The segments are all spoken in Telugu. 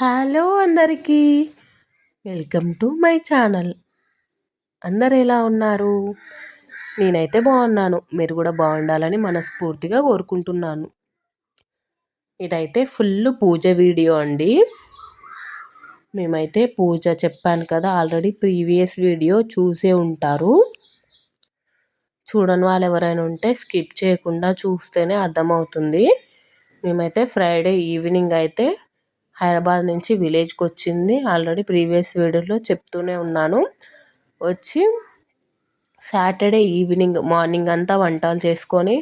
హలో అందరికీ. Welcome to my channel. అందరు ఎలా ఉన్నారు? నేనైతే బాగున్నాను. మీరు కూడా బాగుండాలని మనస్ఫూర్తిగా కోరుకుంటున్నాను. ఇదైతే ఫుల్ పూజ వీడియో అండి. మేమైతే పూజ చెప్పాను కదా ఆల్రెడీ ప్రీవియస్ వీడియో చూసే ఉంటారు. చూడని వాళ్ళు ఎవరైనా ఉంటే స్కిప్ చేయకుండా చూస్తేనే అర్థమవుతుంది. మేమైతే ఫ్రైడే ఈవినింగ్ అయితే హైదరాబాద్ నుంచి విలేజ్కి వచ్చింది ఆల్రెడీ ప్రీవియస్ వీడియోలో చెప్తూనే ఉన్నాను. వచ్చి సాటర్డే ఈవినింగ్ మార్నింగ్ అంతా వంటలు చేసుకొని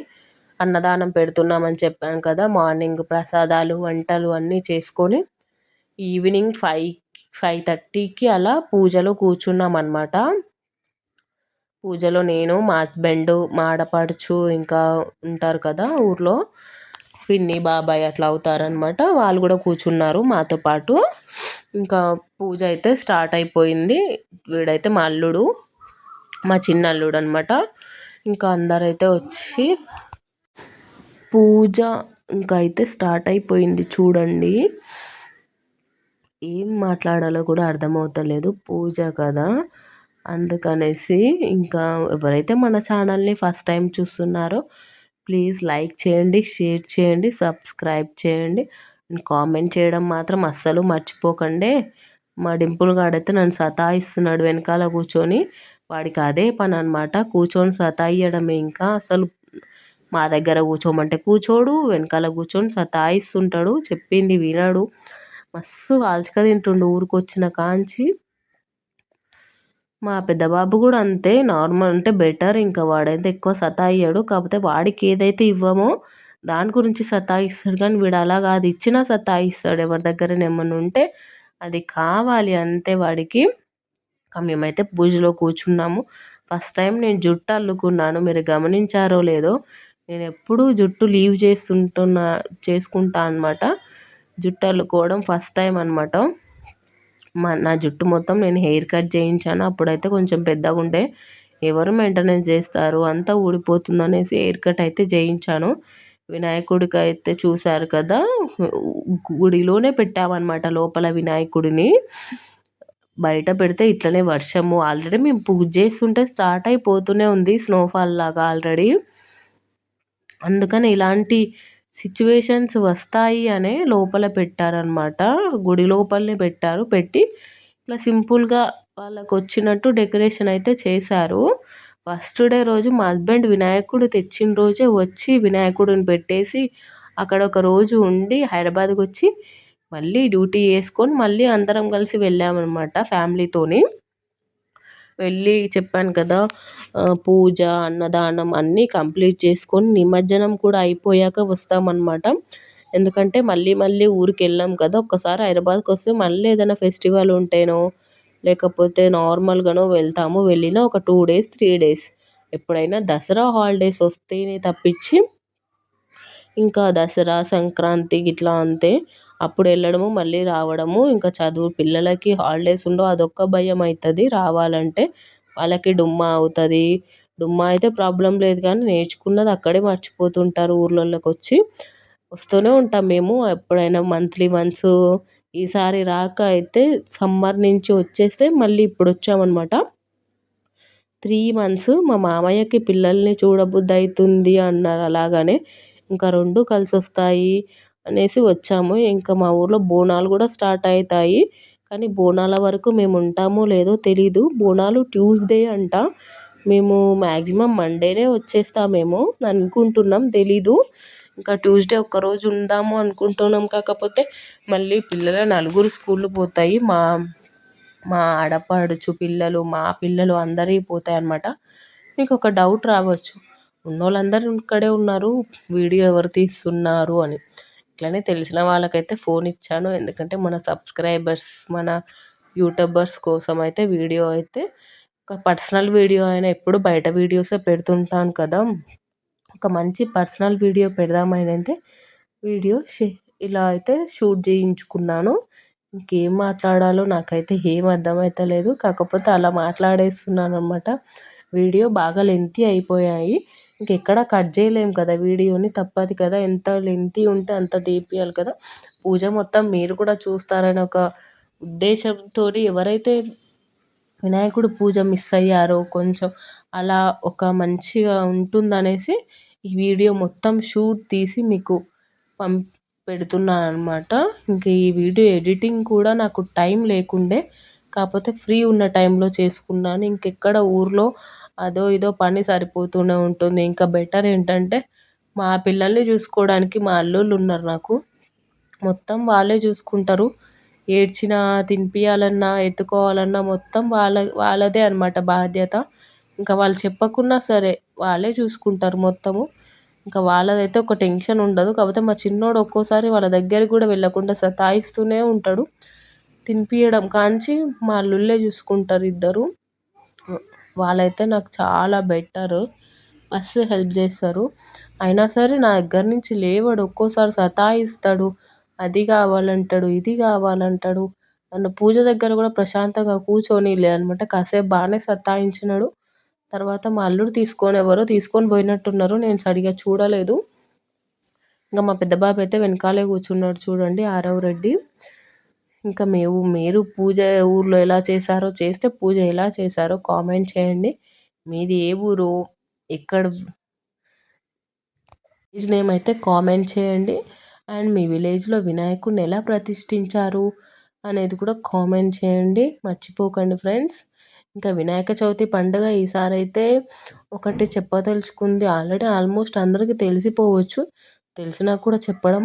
అన్నదానం పెడుతున్నామని చెప్పాం కదా. మార్నింగ్ ప్రసాదాలు వంటలు అన్నీ చేసుకొని ఈవినింగ్ ఫైవ్ ఫైవ్ థర్టీకి అలా పూజలో కూర్చున్నాం అనమాట పూజలో నేను మా హస్బెండ్ మా ఆడపడుచు ఇంకా ఉంటారు కదా ఊర్లో. పిన్ని బాబాయ్ అట్లా అవుతారనమాట వాళ్ళు కూడా కూర్చున్నారు మాతో పాటు. ఇంకా పూజ అయితే స్టార్ట్ అయిపోయింది. వీడైతే మా అల్లుడు మా చిన్న అల్లుడు అనమాట ఇంకా అందరైతే వచ్చి పూజ ఇంకా అయితే స్టార్ట్ అయిపోయింది చూడండి. ఏం మాట్లాడాలో కూడా అర్థమవుతలేదు. పూజ కదా అందుకనేసి ఇంకా ఎవరైతే మన ఛానల్ని ఫస్ట్ టైం చూస్తున్నారో ప్లీజ్ లైక్ చేయండి షేర్ చేయండి సబ్స్క్రైబ్ చేయండి. కామెంట్ చేయడం మాత్రం అస్సలు మర్చిపోకండి. మా డింపుల్ గాడైతే నన్ను సతాయిస్తున్నాడు వెనకాల కూర్చొని. వాడికి అదే పని అనమాట కూర్చొని సతాయియడమే ఇంకా అసలు మా దగ్గర కూర్చోమంటే కూర్చోడు వెనకాల కూర్చొని సతాయిస్తుంటాడు చెప్పింది వినడు. మస్తు కాల్చుక తింటుండు ఊరికొచ్చిన కాంచి. మా పెద్దబాబు కూడా అంతే నార్మల్ అంటే బెటర్. ఇంకా వాడైతే ఎక్కువ సతాయియ్యాడు. కాకపోతే వాడికి ఏదైతే ఇవ్వమో దాని గురించి సతాయిస్తాడు. కానీ వీడు అలా కాదు. ఇచ్చినా సతాయిస్తాడు ఎవరి దగ్గర ఏమన్నా ఉంటే. అది కావాలి అంతే వాడికి. మేమైతే పూజలో కూర్చున్నాము. ఫస్ట్ టైం నేను జుట్టు అల్లుకున్నాను. మీరు గమనించారో లేదో. నేను ఎప్పుడూ జుట్టు లీవ్ చేస్తుంటున్నా చేసుకుంటా అనమాట జుట్టు అల్లుకోవడం ఫస్ట్ టైం అనమాట మా నా జుట్టు మొత్తం నేను హెయిర్ కట్ చేయించాను. అప్పుడైతే కొంచెం పెద్దగా ఉండే. ఎవరు మెయింటెనెన్స్ చేస్తారు? అంతా ఊడిపోతుంది అనేసి హెయిర్ కట్ అయితే చేయించాను. వినాయకుడికి అయితే చూశారు కదా గుడిలోనే పెట్టామన్నమాట లోపల వినాయకుడిని. బయట పెడితే ఇట్లనే వర్షము. ఆల్రెడీ మేము పూజ చేస్తుంటే స్టార్ట్ అయిపోతూనే ఉంది స్నోఫాల్ లాగా ఆల్రెడీ. అందుకని ఇలాంటి సిచ్యువేషన్స్ వస్తాయి అనే లోపల పెట్టారనమాట గుడి లోపలనే పెట్టారు పెట్టి ఇట్లా సింపుల్గా వాళ్ళకు వచ్చినట్టు డెకరేషన్ అయితే చేశారు. ఫస్ట్ డే రోజు మా హస్బెండ్ వినాయకుడు తెచ్చిన రోజే వచ్చి వినాయకుడిని పెట్టేసి అక్కడ ఒక రోజు ఉండి హైదరాబాద్కి వచ్చి మళ్ళీ డ్యూటీ వేసుకొని మళ్ళీ అందరం కలిసి వెళ్ళామన్నమాట ఫ్యామిలీతోని. వెళ్ళి చెప్పాను కదా పూజ అన్నదానం అన్నీ కంప్లీట్ చేసుకొని నిమజ్జనం కూడా అయిపోయాక వస్తామన్నమాట. ఎందుకంటే మళ్ళీ మళ్ళీ ఊరికి వెళ్ళాం కదా ఒక్కసారి హైదరాబాద్కి వస్తే మళ్ళీ ఏదైనా ఫెస్టివల్ ఉంటేనో లేకపోతే నార్మల్గానో వెళ్తాము వెళ్ళిన ఒక టూ డేస్ త్రీ డేస్. ఎప్పుడైనా దసరా హాలిడేస్ వస్తేనే తప్పించి ఇంకా దసరా సంక్రాంతి ఇట్లా అంతే. అప్పుడు వెళ్ళడము మళ్ళీ రావడము. ఇంకా చదువు పిల్లలకి హాలిడేస్ ఉండవు. అదొక్క భయం అవుతుంది రావాలంటే. వాళ్ళకి డుమ్మా అవుతుంది. డుమ్మా అయితే ప్రాబ్లం లేదు కానీ నేర్చుకున్నది అక్కడే మర్చిపోతుంటారు ఊర్లలోకి వచ్చి వస్తూనే ఉంటాం మేము. ఎప్పుడైనా మంత్లీ వన్స్ ఈసారి రాక అయితే సమ్మర్ నుంచి వచ్చేస్తే మళ్ళీ ఇప్పుడు వచ్చామన్నమాట. త్రీ మంత్స్ మా మామయ్యకి పిల్లల్ని చూడబుద్ధి అవుతుంది అన్నారు అలాగనే. ఇంకా రెండు కలిసి వస్తాయి అనేసి వచ్చాము. ఇంకా మా ఊర్లో బోనాలు కూడా స్టార్ట్ అవుతాయి కానీ బోనాల వరకు మేము ఉంటామో లేదో తెలీదు. బోనాలు ట్యూస్డే అంట. మేము మ్యాక్సిమం మండేనే వచ్చేస్తామేమో అనుకుంటున్నాం. తెలీదు. ఇంకా ట్యూస్డే ఒక్కరోజు ఉందాము అనుకుంటున్నాం. కాకపోతే మళ్ళీ పిల్లల నలుగురు స్కూళ్ళు పోతాయి. మా మా ఆడపడుచు పిల్లలు మా పిల్లలు అందరివి పోతాయి అన్నమాట. మీకు ఒక డౌట్ రావచ్చు. ఉన్నోళ్ళందరూ ఇక్కడే ఉన్నారు. వీడియో ఎవరు తీస్తున్నారు అని. ఇట్లనే తెలిసిన వాళ్ళకైతే ఫోన్ ఇచ్చాను. ఎందుకంటే మన సబ్స్క్రైబర్స్ మన యూట్యూబర్స్ కోసం అయితే వీడియో అయితే ఒక పర్సనల్ వీడియో అయినా ఎప్పుడు బయట వీడియోసే పెడుతుంటాను కదా. ఒక మంచి పర్సనల్ వీడియో పెడదామని అయితే వీడియో ఇలా అయితే షూట్ చేయించుకున్నాను. ఇంకేం మాట్లాడాలో నాకైతే ఏం అర్థమవుతలేదు కాకపోతే అలా మాట్లాడేస్తున్నాను అనమాట వీడియో బాగా లెంతీ అయిపోయాయి. ఇంకెక్కడ కట్ చేయలేము కదా వీడియోని తప్పదు కదా. ఎంత లెంతీ ఉంటే అంత తీపియాలి కదా. పూజ మొత్తం మీరు కూడా చూస్తారని ఒక ఉద్దేశంతో ఎవరైతే వినాయకుడు పూజ మిస్ అయ్యారో కొంచెం అలా ఒక మంచిగా ఉంటుందనేసి ఈ వీడియో మొత్తం షూట్ తీసి మీకు పం పెడుతున్నాను అనమాట ఇంకా ఈ వీడియో ఎడిటింగ్ కూడా నాకు టైం లేకుండే కాకపోతే ఫ్రీ ఉన్న టైంలో చేసుకున్నాను. ఇంకెక్కడ ఊర్లో అదో ఇదో పని సరిపోతూనే ఉంటుంది. ఇంకా బెటర్ ఏంటంటే మా పిల్లల్ని చూసుకోవడానికి మా అల్లుళ్ళు ఉన్నారు నాకు. మొత్తం వాళ్ళే చూసుకుంటారు. ఏడ్చినా తినిపించాలన్నా ఎత్తుకోవాలన్నా మొత్తం వాళ్ళ వాళ్ళదే అనమాట బాధ్యత. ఇంకా వాళ్ళు చెప్పకున్నా సరే వాళ్ళే చూసుకుంటారు మొత్తము. ఇంకా వాళ్ళదైతే ఒక టెన్షన్ ఉండదు. కాకపోతే మా చిన్నోడు ఒక్కోసారి వాళ్ళ దగ్గరికి కూడా వెళ్ళకుండా సతాయిస్తూనే ఉంటాడు. తినిపించడం కాంచి మా అల్లుళ్ళే చూసుకుంటారు ఇద్దరు. వాళ్ళైతే నాకు చాలా బెటర్. మస్తు హెల్ప్ చేస్తారు. అయినా సరే నా దగ్గర నుంచి లేవడు ఒక్కోసారి సతాయిస్తాడు. అది కావాలంటాడు ఇది కావాలంటాడు. నన్ను పూజ దగ్గర కూడా ప్రశాంతంగా కూర్చొని లేదనమాట కాసేపు బాగానే సతాయించినాడు. తర్వాత మా అల్లుడు తీసుకొని ఎవరో తీసుకొని పోయినట్టున్నారు. నేను సరిగా చూడలేదు. ఇంకా మా పెద్ద బాబు అయితే వెనకాలే కూర్చున్నాడు చూడండి ఆరవ్ రెడ్డి. ఇంకా మేము మీరు పూజ ఊర్లో ఎలా చేశారో చేస్తే పూజ ఎలా చేశారో కామెంట్ చేయండి. మీది ఏ ఊరు? ఎక్కడ? విలేజ్ నేమ్ అయితే కామెంట్ చేయండి. అండ్ మీ విలేజ్లో వినాయకుడిని ఎలా ప్రతిష్ఠించారు అనేది కూడా కామెంట్ చేయండి. మర్చిపోకండి ఫ్రెండ్స్. ఇంకా వినాయక చవితి పండుగ ఈసారి అయితే ఒకటి చెప్పదలుచుకుంది. ఆల్రెడీ ఆల్మోస్ట్ అందరికీ తెలిసిపోవచ్చు. తెలిసినా కూడా చెప్పడం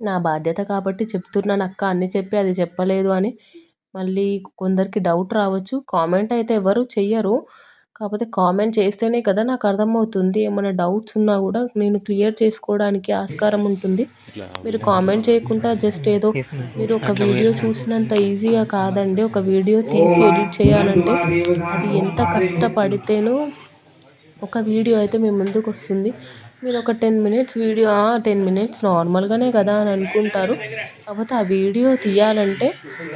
నా బాధ్యత కాబట్టి చెప్తున్నాను అక్క అన్ని చెప్పి అది చెప్పలేదు అని. మళ్ళీ కొందరికి డౌట్ రావచ్చు. కామెంట్ అయితే ఎవరు చెయ్యరు. కాకపోతే కామెంట్ చేస్తేనే కదా నాకు అర్థమవుతుంది. ఏమైనా డౌట్స్ ఉన్నా కూడా నేను క్లియర్ చేసుకోవడానికి ఆస్కారం ఉంటుంది. మీరు కామెంట్ చేయకుండా జస్ట్ ఏదో మీరు ఒక వీడియో చూసినంత ఈజీగా కాదండి. ఒక వీడియో తీసి ఎడిట్ చేయాలంటే అది ఎంత కష్టపడితేనో ఒక వీడియో అయితే మీ ముందుకు వస్తుంది. మీరు ఒక ten minutes video ten minutes నార్మల్గానే కదా అని అనుకుంటారు. కాకపోతే ఆ వీడియో తీయాలంటే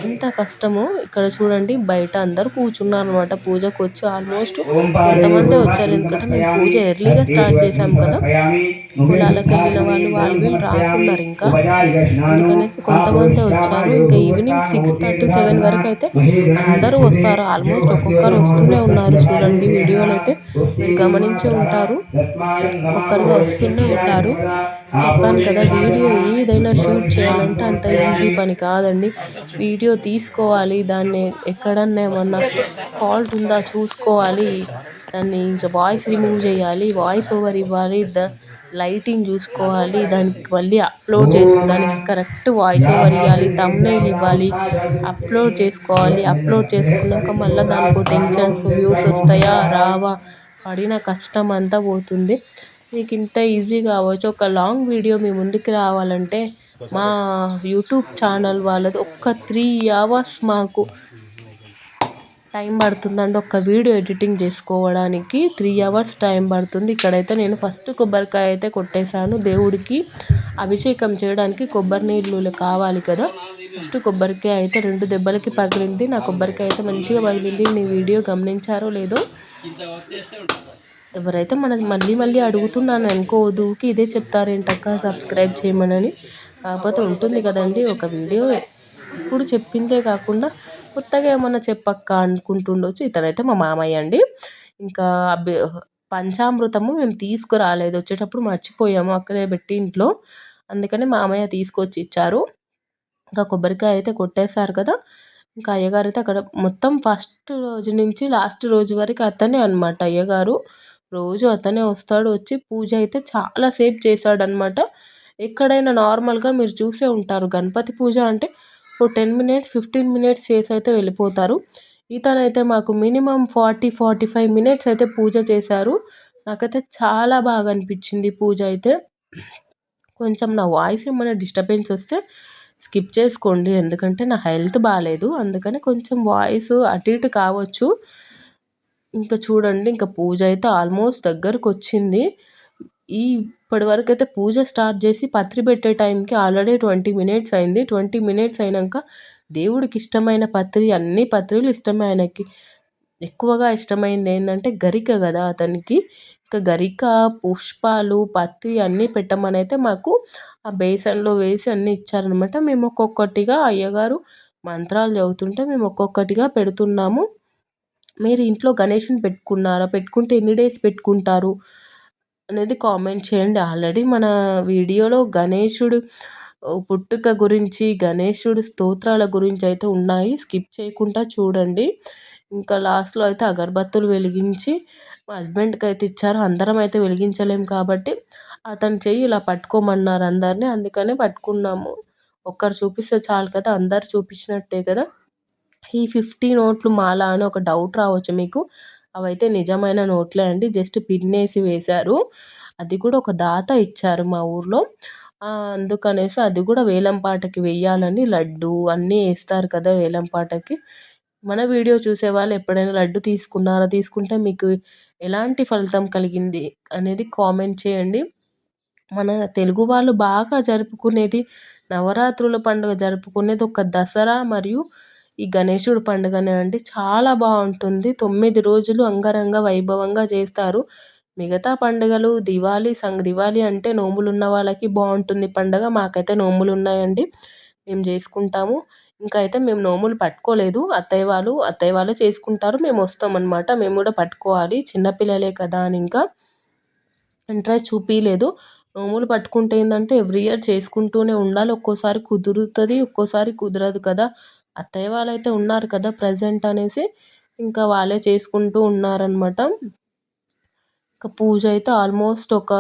ఎంత కష్టమో. ఇక్కడ చూడండి బయట అందరు కూర్చున్నారు అనమాట పూజకు వచ్చి ఆల్మోస్ట్ కొంతమంది వచ్చారు. ఎందుకంటే మేము పూజ ఎర్లీగా స్టార్ట్ చేసాం కదా. కులాలకు వెళ్ళిన వాళ్ళు వాళ్ళు వీళ్ళు రాకున్నారు ఇంకా. అందుకనేసి కొంతమంది వచ్చారు. ఇంకా ఈవినింగ్ సిక్స్ థర్టీ సెవెన్ వరకు అయితే అందరూ వస్తారు. ఆల్మోస్ట్ ఒక్కొక్కరు వస్తూనే ఉన్నారు. చూడండి వీడియోలు అయితే మీరు గమనించి ఉంటారు. ఒక్కరుగా వస్తూనే ఉంటారు. చెప్పాను కదా వీడియో ఏదైనా షూట్ చేయాలంటే అంత ఈజీ పని కాదండి. వీడియో తీసుకోవాలి దాన్ని ఎక్కడన్నా ఏమన్నా ఫాల్ట్ ఉందా చూసుకోవాలి దాన్ని ఇంకా వాయిస్ రిమూవ్ చేయాలి వాయిస్ ఓవర్ ఇవ్వాలి ద లైటింగ్ చూసుకోవాలి దానికి మళ్ళీ అప్లోడ్ చేసు దానికి కరెక్ట్ వాయిస్ ఓవర్ ఇవ్వాలి తమ్నైల్ ఇవ్వాలి అప్లోడ్ చేసుకోవాలి అప్లోడ్ చేసుకున్నాక మళ్ళీ దానికి టెన్షన్స్ వ్యూస్ వస్తాయా రావా పడిన కష్టం అంతా పోతుంది. మీకు ఇంత ఈజీ కావచ్చు. ఒక లాంగ్ వీడియో మీ ముందుకు రావాలంటే మా యూట్యూబ్ ఛానల్ వాళ్ళది ఒక్క త్రీ అవర్స్ మాకు టైం పడుతుందండి. ఒక్క వీడియో ఎడిటింగ్ చేసుకోవడానికి త్రీ అవర్స్ టైం పడుతుంది. ఇక్కడైతే నేను ఫస్ట్ కొబ్బరికాయ అయితే కొట్టేశాను. దేవుడికి అభిషేకం చేయడానికి కొబ్బరి నీళ్ళు కావాలి కదా. ఫస్ట్ కొబ్బరికాయ అయితే రెండు దెబ్బలకి పగిలింది. నా కొబ్బరికాయ అయితే మంచిగా పగిలింది. మీ వీడియో గమనించారో లేదో? ఎవరైతే మన మళ్ళీ మళ్ళీ అడుగుతున్నాను అనుకోవద్దు ఇదే చెప్తారేంటక్క సబ్స్క్రైబ్ చేయమనని. కాకపోతే ఉంటుంది కదండి ఒక వీడియో. ఇప్పుడు చెప్పిందే కాకుండా కొత్తగా ఏమన్నా చెప్పక్క అనుకుంటుండొచ్చు. ఇతనైతే మా మామయ్య అండి. ఇంకా పంచామృతము మేము తీసుకురాలేదు. వచ్చేటప్పుడు మర్చిపోయాము అక్కడే పెట్టి ఇంట్లో. అందుకని మామయ్య తీసుకొచ్చి ఇచ్చారు. ఇంకా కొబ్బరికాయ అయితే కొట్టేశారు కదా. ఇంకా అయ్యగారు అయితే అక్కడ మొత్తం ఫస్ట్ రోజు నుంచి లాస్ట్ రోజు వరకు అతనే అనమాట అయ్యగారు. రోజు అతనే వస్తాడు వచ్చి పూజ అయితే చాలా సేపు చేశాడనమాట ఎక్కడైనా నార్మల్గా మీరు చూసే ఉంటారు గణపతి పూజ అంటే ఓ టెన్ మినిట్స్ ఫిఫ్టీన్ మినిట్స్ చేసి అయితే వెళ్ళిపోతారు. ఇతనైతే మాకు minimum forty forty five minutes అయితే పూజ చేశారు. నాకైతే చాలా బాగా అనిపించింది పూజ అయితే. కొంచెం నా వాయిస్ ఏమైనా డిస్టర్బెన్స్ వస్తే స్కిప్ చేసుకోండి ఎందుకంటే నా హెల్త్ బాగాలేదు అందుకని కొంచెం వాయిస్ అటు ఇటు కావచ్చు. ఇంకా చూడండి ఇంకా పూజ అయితే ఆల్మోస్ట్ దగ్గరకు వచ్చింది ఈ ఇప్పటి వరకు అయితే పూజ స్టార్ట్ చేసి పత్రి పెట్టే టైంకి ఆల్రెడీ ట్వంటీ మినిట్స్ అయింది. ట్వంటీ మినిట్స్ అయినాక దేవుడికి ఇష్టమైన పత్రి అన్ని పత్రులు ఇష్టమే ఆయనకి. ఎక్కువగా ఇష్టమైంది ఏంటంటే గరిక కదా అతనికి. ఇంకా గరిక పుష్పాలు పత్రి అన్నీ పెట్టమని అయితే మాకు ఆ బేసన్లో వేసి అన్నీ ఇచ్చారనమాట మేము ఒక్కొక్కటిగా అయ్యగారు మంత్రాలు చదువుతుంటే మేము ఒక్కొక్కటిగా పెడుతున్నాము. మీరు ఇంట్లో గణేషుని పెట్టుకున్నారా? పెట్టుకుంటే ఎన్ని డేస్ పెట్టుకుంటారు? అనేది కామెంట్ చేయండి. ఆల్రెడీ మన వీడియోలో గణేషుడు పుట్టుక గురించి గణేషుడు స్తోత్రాల గురించి అయితే ఉన్నాయి. స్కిప్ చేయకుండా చూడండి. ఇంకా లాస్ట్లో అయితే అగరబత్తులు వెలిగించి మా హస్బెండ్కి అయితే ఇచ్చారు. అందరం అయితే వెలిగించలేము కాబట్టి అతను చెయ్యి ఇలా పట్టుకోమన్నారు అందరినీ. అందుకనే పట్టుకున్నాము. ఒక్కరు చూపిస్తే చాలు కదా అందరు చూపించినట్టే కదా. ఈ ఫిఫ్టీ నోట్లు మాలా అని ఒక డౌట్ రావచ్చు మీకు. అవైతే నిజమైన నోట్లే అండి. జస్ట్ పిన్నేసి వేశారు. అది కూడా ఒక దాత ఇచ్చారు మా ఊర్లో. అందుకనేసి అది కూడా వేలంపాటకి వెయ్యాలని లడ్డు అన్నీ వేస్తారు కదా వేలంపాటకి మన వీడియో చూసే వాళ్ళు ఎప్పుడైనా లడ్డు తీసుకున్నారా తీసుకుంటే మీకు ఎలాంటి ఫలితం కలిగింది అనేది కామెంట్ చేయండి. మన తెలుగు వాళ్ళు బాగా జరుపుకునేది నవరాత్రుల పండుగ జరుపుకునేది ఒక దసరా మరియు ఈ గణేశుడు పండుగనే అండి. చాలా బాగుంటుంది. తొమ్మిది రోజులు అంగరంగ వైభవంగా చేస్తారు. మిగతా పండుగలు దివాళీ సంగ్ దివాళీ అంటే నోములు ఉన్న వాళ్ళకి బాగుంటుంది పండుగ. మాకైతే నోములు ఉన్నాయండి. మేము చేసుకుంటాము. ఇంకా అయితే మేము నోములు పట్టుకోలేదు. అత్తయ్య వాళ్ళు అత్తయ్య వాళ్ళే చేసుకుంటారు. మేము వస్తామన్నమాట మేము కూడా పట్టుకోవాలి. చిన్నపిల్లలే కదా అని ఇంకా ఇంట్రెస్ట్ చూపించలేదు నోములు పట్టుకుంటే ఏంటంటే ఎవ్రీ ఇయర్ చేసుకుంటూనే ఉండాలి. ఒక్కోసారి కుదురుతుంది ఒక్కోసారి కుదరదు కదా. అత్తయ్య వాళ్ళైతే ఉన్నారు కదా ప్రజెంట్ అనేసి ఇంకా వాళ్ళే చేసుకుంటూ ఉన్నారనమాట ఇంకా పూజ అయితే ఆల్మోస్ట్ ఒక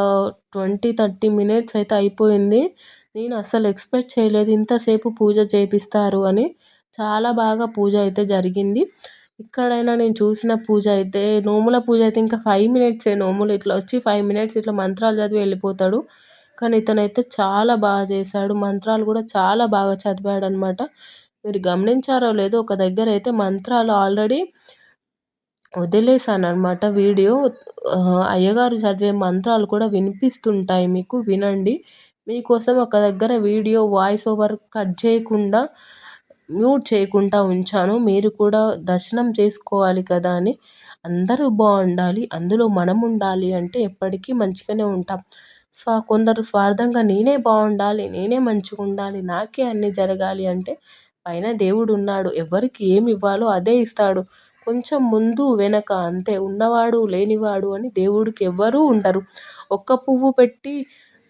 ట్వంటీ థర్టీ మినిట్స్ అయితే అయిపోయింది. నేను అస్సలు ఎక్స్పెక్ట్ చేయలేదు ఇంతసేపు పూజ చేపిస్తారు అని. చాలా బాగా పూజ అయితే జరిగింది. ఇక్కడైనా నేను చూసిన పూజ అయితే నోముల పూజ అయితే ఇంకా ఫైవ్ మినిట్సే నోములు ఇట్లా వచ్చి ఫైవ్ మినిట్స్ ఇట్లా మంత్రాలు చదివి వెళ్ళిపోతాడు. కానీ ఇతనైతే చాలా బాగా చేశాడు. మంత్రాలు కూడా చాలా బాగా చదివాడు అనమాట మీరు గమనించారో లేదో ఒక దగ్గర అయితే మంత్రాలు ఆల్రెడీ వదిలేసాను అనమాట వీడియో అయ్యగారు చదివే మంత్రాలు కూడా వినిపిస్తుంటాయి మీకు వినండి. మీకోసం ఒక దగ్గర వీడియో వాయిస్ ఓవర్ కట్ చేయకుండా మ్యూట్ చేయకుండా ఉంచాను. మీరు కూడా దర్శనం చేసుకోవాలి కదా అని. అందరూ బాగుండాలి అందులో మనం ఉండాలి అంటే ఎప్పటికీ మంచిగానే ఉంటాం. స్వా కొందరు స్వార్థంగా నేనే బాగుండాలి నేనే మంచిగా ఉండాలి నాకే అన్నీ జరగాలి అంటే పైన దేవుడు ఉన్నాడు ఎవరికి ఏమి ఇవ్వాలో అదే ఇస్తాడు. కొంచెం ముందు వెనక అంతే. ఉన్నవాడు లేనివాడు అని దేవుడికి ఎవ్వరూ ఉండరు. ఒక్క పువ్వు పెట్టి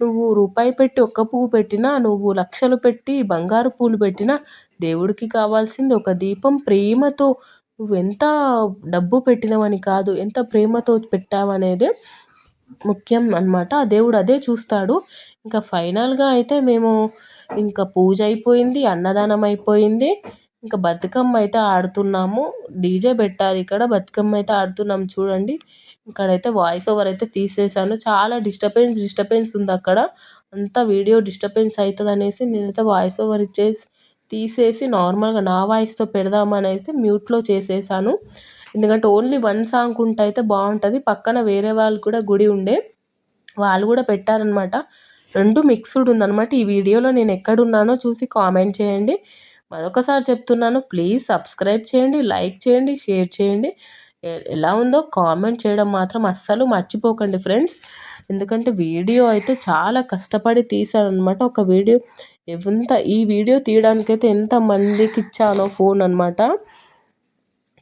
నువ్వు రూపాయి పెట్టి ఒక్క పువ్వు పెట్టినా నువ్వు లక్షలు పెట్టి బంగారు పూలు పెట్టినా దేవుడికి కావాల్సింది ఒక దీపం ప్రేమతో. నువ్వు ఎంత డబ్బు పెట్టినవని కాదు ఎంత ప్రేమతో పెట్టావనేదే ముఖ్యం అనమాట దేవుడు అదే చూస్తాడు. ఇంకా ఫైనల్గా అయితే మేము ఇంకా పూజ అయిపోయింది అన్నదానం అయిపోయింది. ఇంకా బతుకమ్మ అయితే ఆడుతున్నాము. డీజే పెట్టారు ఇక్కడ బతుకమ్మ అయితే ఆడుతున్నాం చూడండి. ఇక్కడైతే వాయిస్ ఓవర్ అయితే తీసేసాను చాలా డిస్టర్బెన్స్ డిస్టర్బెన్స్ ఉంది అక్కడ. అంతా వీడియో డిస్టర్బెన్స్ అవుతుంది అనేసి నేనైతే వాయిస్ ఓవర్ ఇచ్చేసి తీసేసి నార్మల్గా నా వాయిస్తో పెడదామనేసి మ్యూట్లో చేసేసాను ఎందుకంటే ఓన్లీ వన్ సాంగ్ ఉంటే అయితే బాగుంటుంది. పక్కన వేరే వాళ్ళు కూడా గుడి ఉండే వాళ్ళు కూడా పెట్టారనమాట రెండు మిక్స్డ్ ఉందనమాట ఈ వీడియోలో నేను ఎక్కడున్నానో చూసి కామెంట్ చేయండి. మరొకసారి చెప్తున్నాను ప్లీజ్ సబ్స్క్రైబ్ చేయండి లైక్ చేయండి షేర్ చేయండి. ఎలా ఉందో కామెంట్ చేయడం మాత్రం అస్సలు మర్చిపోకండి ఫ్రెండ్స్. ఎందుకంటే వీడియో అయితే చాలా కష్టపడి తీసానమాట ఒక వీడియో. ఎంత ఈ వీడియో తీయడానికైతే ఎంత మందికి ఇచ్చానో ఫోన్ అనమాట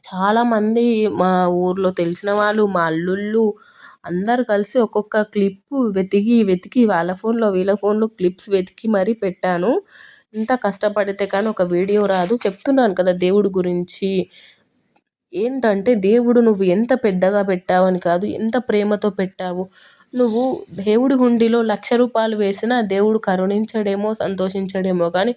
చాలామంది మా ఊర్లో తెలిసిన వాళ్ళు మా అల్లుళ్ళు అందరు కలిసి ఒక్కొక్క క్లిప్ వెతికి వెతికి వాళ్ళ ఫోన్లో వీళ్ళ ఫోన్లో క్లిప్స్ వెతికి మరీ పెట్టాను. ఇంత కష్టపడితే కానీ ఒక వీడియో రాదు. చెప్తున్నాను కదా దేవుడి గురించి. ఏంటంటే దేవుడు నువ్వు ఎంత పెద్దగా పెట్టావని కాదు ఎంత ప్రేమతో పెట్టావు. నువ్వు దేవుడి హుండీలో లక్ష రూపాయలు వేసినా దేవుడు కరుణించడేమో సంతోషించడేమో కానీ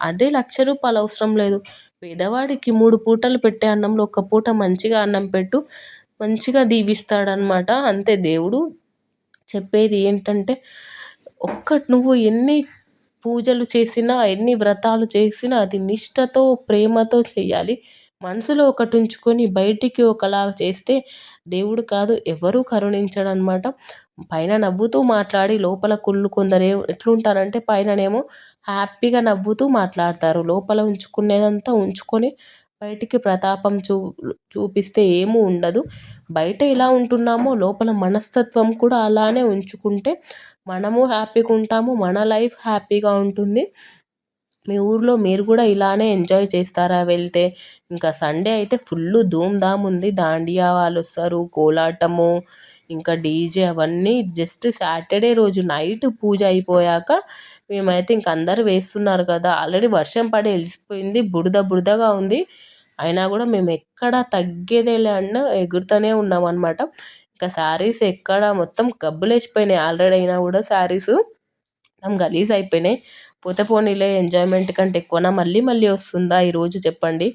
అదే లక్ష రూపాయలు అవసరం లేదు. పేదవాడికి మూడు పూటలు పెట్టే అన్నంలో ఒక పూట మంచిగా అన్నం పెట్టు. మంచిగా దీవిస్తాడనమాట. అంతే దేవుడు చెప్పేది ఏంటంటే ఒక్కటి నువ్వు ఎన్ని పూజలు చేసినా ఎన్ని వ్రతాలు చేసినా అది నిష్టతో ప్రేమతో చేయాలి. మనసులో ఒకటి ఉంచుకొని బయటికి ఒకలా చేస్తే దేవుడు కాదు ఎవరు కరుణించడనమాట. పైన నవ్వుతూ మాట్లాడి లోపల కుళ్ళు కొందరు ఎట్లుంటారంటే పైననేమో హ్యాపీగా నవ్వుతూ మాట్లాడతారు. లోపల ఉంచుకునేదంతా ఉంచుకొని బయటికి ప్రతాపం చూ చూపిస్తే ఏమీ ఉండదు. బయట ఎలా ఉంటున్నామో లోపల మనస్తత్వం కూడా అలానే ఉంచుకుంటే మనము హ్యాపీగా ఉంటాము మన లైఫ్ హ్యాపీగా ఉంటుంది. మీ ఊర్లో మీరు కూడా ఇలానే ఎంజాయ్ చేస్తారా వెళ్తే? ఇంకా సండే అయితే ఫుల్ ధూమ్ధామ్ ఉంది. దాండియా వాళ్ళు వస్తారు కోలాటము ఇంకా డీజే అవన్నీ. జస్ట్ సాటర్డే రోజు నైట్ పూజ అయిపోయాక మేమైతే ఇంక అందరూ వేస్తున్నారు కదా. ఆల్రెడీ వర్షం పడి వెలిసిపోయింది బురద బురదగా ఉంది. అయినా కూడా మేము ఎక్కడ తగ్గేదేలే అన్న ఎగురుతూనే ఉన్నాం అనమాట ఇంకా శారీస్ ఎక్కడ మొత్తం గబ్బులేసిపోయినాయి ఆల్రెడీ అయినా కూడా శారీస్. మొత్తం గలీజ్ అయిపోయినాయి. పోతే పోనీలే ఎంజాయ్మెంట్ కంటే ఎక్కువనా? మళ్ళీ మళ్ళీ వస్తుందా ఈరోజు చెప్పండి.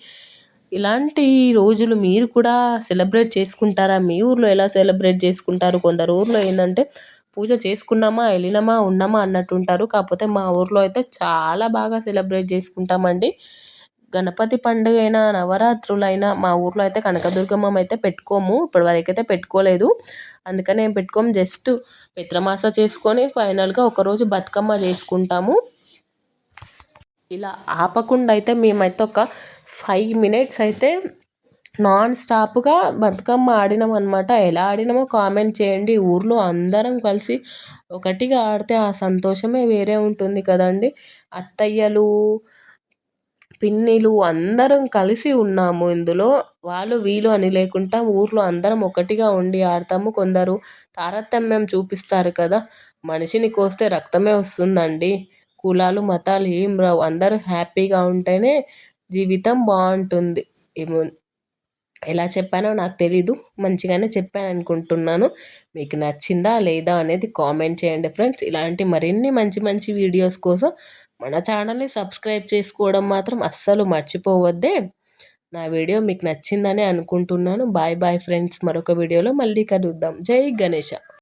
ఇలాంటి రోజులు మీరు కూడా సెలబ్రేట్ చేసుకుంటారా? మీ ఊర్లో ఎలా సెలబ్రేట్ చేసుకుంటారు? కొందరు ఊర్లో ఏంటంటే పూజ చేసుకున్నామా వెళ్ళినామా ఉన్నామా అన్నట్టు ఉంటారు కాకపోతే మా ఊర్లో అయితే చాలా బాగా సెలబ్రేట్ చేసుకుంటామండి. గణపతి పండుగ అయినా నవరాత్రులైనా మా ఊర్లో అయితే కనకదుర్గమ్మ అయితే పెట్టుకోము. ఇప్పటివరకు అయితే పెట్టుకోలేదు. అందుకని ఏం పెట్టుకోము. జస్ట్ పిత్రమాస చేసుకొని ఫైనల్గా ఒకరోజు బతుకమ్మ చేసుకుంటాము. ఇలా ఆపకుండా అయితే మేమైతే ఒక ఫైవ్ మినిట్స్ అయితే నాన్ స్టాప్గా బతుకమ్మ ఆడినాం అనమాట ఎలా ఆడినామో కామెంట్ చేయండి. ఊర్లో అందరం కలిసి ఒకటిగా ఆడితే ఆ సంతోషమే వేరే ఉంటుంది కదండి. అత్తయ్యలు పిన్నిలు అందరం కలిసి ఉన్నాము. ఇందులో వాళ్ళు వీళ్ళు అని లేకుండా ఊర్లో అందరం ఒకటిగా ఉండి ఆడతాము. కొందరు తారతమ్యం చూపిస్తారు కదా మనిషిని కోస్తే రక్తమే వస్తుందండి. కులాలు మతాలు ఏం రావు. అందరూ హ్యాపీగా ఉంటేనే జీవితం బాగుంటుంది. ఏమో ఎలా చెప్పానో నాకు తెలీదు. మంచిగానే చెప్పాను అనుకుంటున్నాను. మీకు నచ్చిందా లేదా అనేది కామెంట్ చేయండి ఫ్రెండ్స్. ఇలాంటి మరిన్ని మంచి మంచి వీడియోస్ కోసం మన ఛానల్ని సబ్స్క్రైబ్ చేసుకోవడం మాత్రం అస్సలు మర్చిపోవద్దే. నా వీడియో మీకు నచ్చిందని అనుకుంటున్నాను. Bye bye friends. మరొక వీడియోలో మళ్ళీ కలుద్దాం. జై గణేష.